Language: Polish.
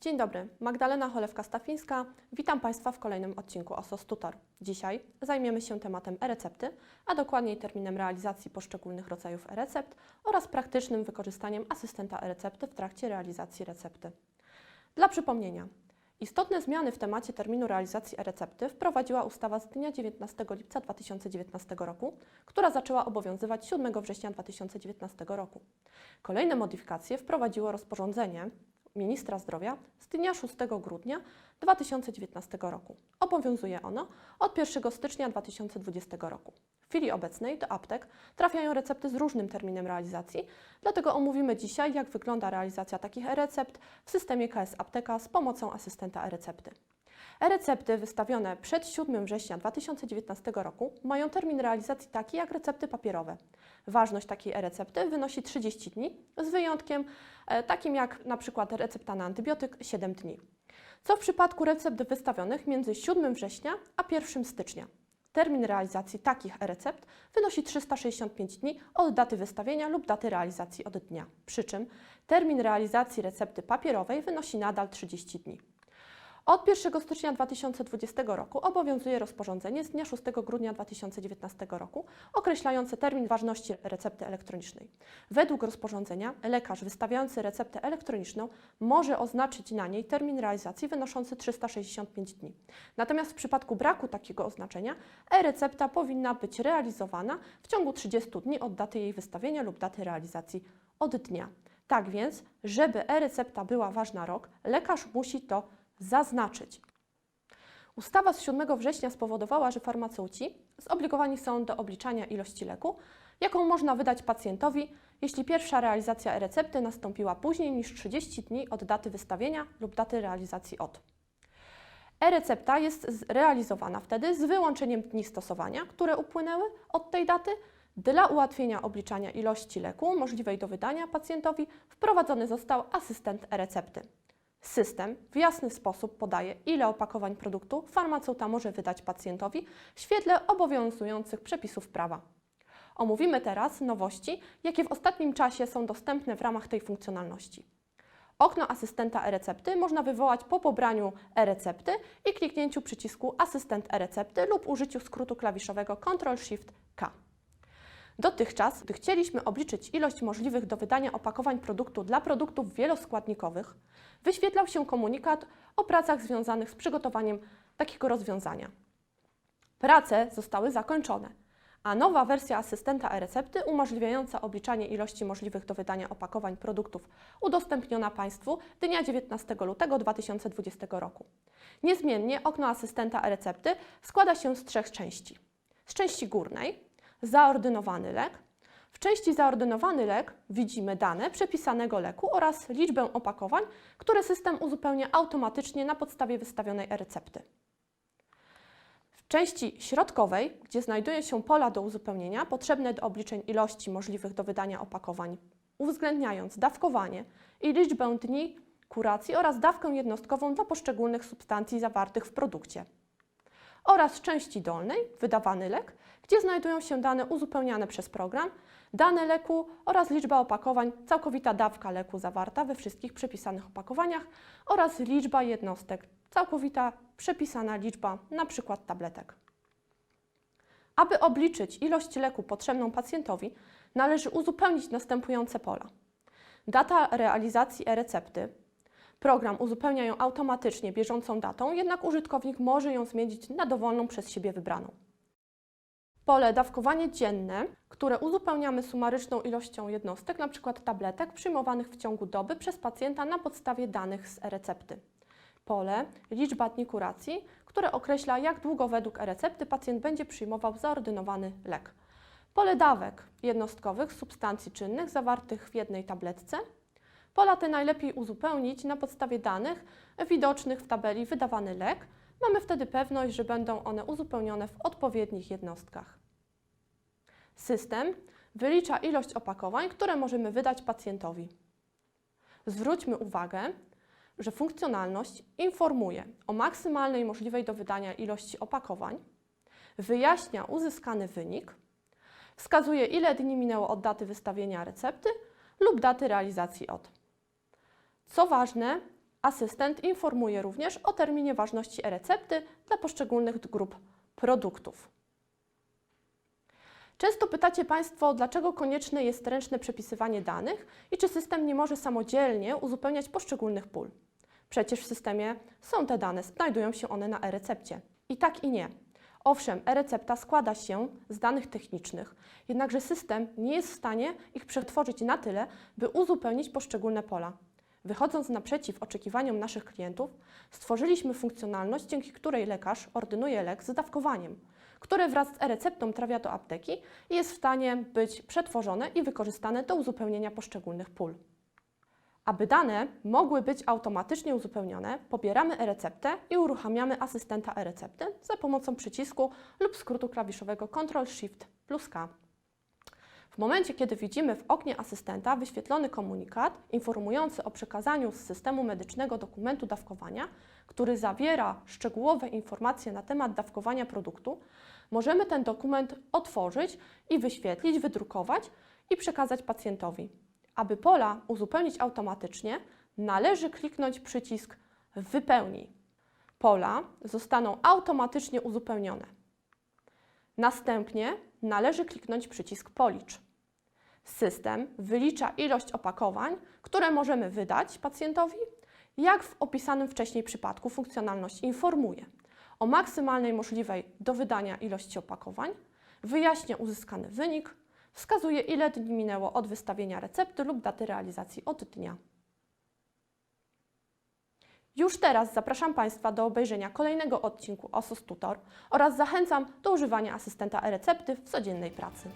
Dzień dobry, Magdalena Cholewka-Stafińska. Witam Państwa w kolejnym odcinku OSOS Tutor. Dzisiaj zajmiemy się tematem e-recepty, a dokładniej terminem realizacji poszczególnych rodzajów e-recept oraz praktycznym wykorzystaniem asystenta e-recepty w trakcie realizacji recepty. Dla przypomnienia, istotne zmiany w temacie terminu realizacji e-recepty wprowadziła ustawa z dnia 19 lipca 2019 roku, która zaczęła obowiązywać 7 września 2019 roku. Kolejne modyfikacje wprowadziło rozporządzenie ministra zdrowia z dnia 6 grudnia 2019 roku. Obowiązuje ono od 1 stycznia 2020 roku. W chwili obecnej do aptek trafiają recepty z różnym terminem realizacji, dlatego omówimy dzisiaj, jak wygląda realizacja takich e-recept w systemie KS Apteka z pomocą asystenta e-recepty. E-recepty wystawione przed 7 września 2019 roku mają termin realizacji taki jak recepty papierowe. Ważność takiej e-recepty wynosi 30 dni, z wyjątkiem e, takim jak na przykład recepta na antybiotyk 7 dni. Co w przypadku recept wystawionych między 7 września a 1 stycznia? Termin realizacji takich e-recept wynosi 365 dni od daty wystawienia lub daty realizacji od dnia. Przy czym termin realizacji recepty papierowej wynosi nadal 30 dni. Od 1 stycznia 2020 roku obowiązuje rozporządzenie z dnia 6 grudnia 2019 roku określające termin ważności recepty elektronicznej. Według rozporządzenia lekarz wystawiający receptę elektroniczną może oznaczyć na niej termin realizacji wynoszący 365 dni. Natomiast w przypadku braku takiego oznaczenia e-recepta powinna być realizowana w ciągu 30 dni od daty jej wystawienia lub daty realizacji od dnia. Tak więc, żeby e-recepta była ważna rok, lekarz musi to zaznaczyć. Ustawa z 7 września spowodowała, że farmaceuci zobligowani są do obliczania ilości leku, jaką można wydać pacjentowi, jeśli pierwsza realizacja e-recepty nastąpiła później niż 30 dni od daty wystawienia lub daty realizacji od. E-recepta jest realizowana wtedy z wyłączeniem dni stosowania, które upłynęły od tej daty. Dla ułatwienia obliczania ilości leku możliwej do wydania pacjentowi wprowadzony został asystent e-recepty. System w jasny sposób podaje, ile opakowań produktu farmaceuta może wydać pacjentowi w świetle obowiązujących przepisów prawa. Omówimy teraz nowości, jakie w ostatnim czasie są dostępne w ramach tej funkcjonalności. Okno asystenta e-recepty można wywołać po pobraniu e-recepty i kliknięciu przycisku Asystent e-recepty lub użyciu skrótu klawiszowego Ctrl-Shift-K. Dotychczas, gdy chcieliśmy obliczyć ilość możliwych do wydania opakowań produktu dla produktów wieloskładnikowych, wyświetlał się komunikat o pracach związanych z przygotowaniem takiego rozwiązania. Prace zostały zakończone, a nowa wersja asystenta e-recepty umożliwiająca obliczanie ilości możliwych do wydania opakowań produktów udostępniona Państwu dnia 19 lutego 2020 roku. Niezmiennie okno asystenta e-recepty składa się z trzech części. Z części górnej zaordynowany lek. W części zaordynowany lek widzimy dane przepisanego leku oraz liczbę opakowań, które system uzupełnia automatycznie na podstawie wystawionej e-recepty. W części środkowej, gdzie znajdują się pola do uzupełnienia potrzebne do obliczeń ilości możliwych do wydania opakowań, uwzględniając dawkowanie i liczbę dni kuracji oraz dawkę jednostkową dla poszczególnych substancji zawartych w produkcie oraz części dolnej, wydawany lek, gdzie znajdują się dane uzupełniane przez program, dane leku oraz liczba opakowań, całkowita dawka leku zawarta we wszystkich przepisanych opakowaniach oraz liczba jednostek, całkowita przepisana liczba np. tabletek. Aby obliczyć ilość leku potrzebną pacjentowi, należy uzupełnić następujące pola. Data realizacji e-recepty, Program uzupełnia ją automatycznie bieżącą datą, jednak użytkownik może ją zmienić na dowolną przez siebie wybraną. Pole dawkowanie dzienne, które uzupełniamy sumaryczną ilością jednostek, np. tabletek przyjmowanych w ciągu doby przez pacjenta na podstawie danych z e-recepty. Pole liczba dni kuracji, które określa jak długo według e-recepty pacjent będzie przyjmował zaordynowany lek. Pole dawek jednostkowych substancji czynnych zawartych w jednej tabletce Pola te najlepiej uzupełnić na podstawie danych widocznych w tabeli wydawany lek. Mamy wtedy pewność, że będą one uzupełnione w odpowiednich jednostkach. System wylicza ilość opakowań, które możemy wydać pacjentowi. Zwróćmy uwagę, że funkcjonalność informuje o maksymalnej możliwej do wydania ilości opakowań, wyjaśnia uzyskany wynik, wskazuje ile dni minęło od daty wystawienia recepty lub daty realizacji od. Co ważne, Asystent informuje również o terminie ważności e-recepty dla poszczególnych grup produktów. Często pytacie Państwo, dlaczego konieczne jest ręczne przepisywanie danych i czy system nie może samodzielnie uzupełniać poszczególnych pól. Przecież w systemie są te dane, znajdują się one na e-recepcie. I tak i nie. Owszem, e-recepta składa się z danych technicznych, jednakże system nie jest w stanie ich przetworzyć na tyle, by uzupełnić poszczególne pola. Wychodząc naprzeciw oczekiwaniom naszych klientów, stworzyliśmy funkcjonalność, dzięki której lekarz ordynuje lek z dawkowaniem, które wraz z e-receptą trafia do apteki i jest w stanie być przetworzone i wykorzystane do uzupełnienia poszczególnych pól. Aby dane mogły być automatycznie uzupełnione, pobieramy e-receptę i uruchamiamy asystenta e-recepty za pomocą przycisku lub skrótu klawiszowego Ctrl-Shift plus K. W momencie, kiedy widzimy w oknie asystenta wyświetlony komunikat informujący o przekazaniu z systemu medycznego dokumentu dawkowania, który zawiera szczegółowe informacje na temat dawkowania produktu, możemy ten dokument otworzyć i wyświetlić, wydrukować i przekazać pacjentowi. Aby pola uzupełnić automatycznie, należy kliknąć przycisk Wypełnij. Pola zostaną automatycznie uzupełnione. Następnie należy kliknąć przycisk Policz. System wylicza ilość opakowań, które możemy wydać pacjentowi, jak w opisanym wcześniej przypadku funkcjonalność informuje o maksymalnej możliwej do wydania ilości opakowań, wyjaśnia uzyskany wynik, wskazuje ile dni minęło od wystawienia recepty lub daty realizacji od dnia. Już teraz zapraszam Państwa do obejrzenia kolejnego odcinku OSOS Tutor oraz zachęcam do używania asystenta e-recepty w codziennej pracy.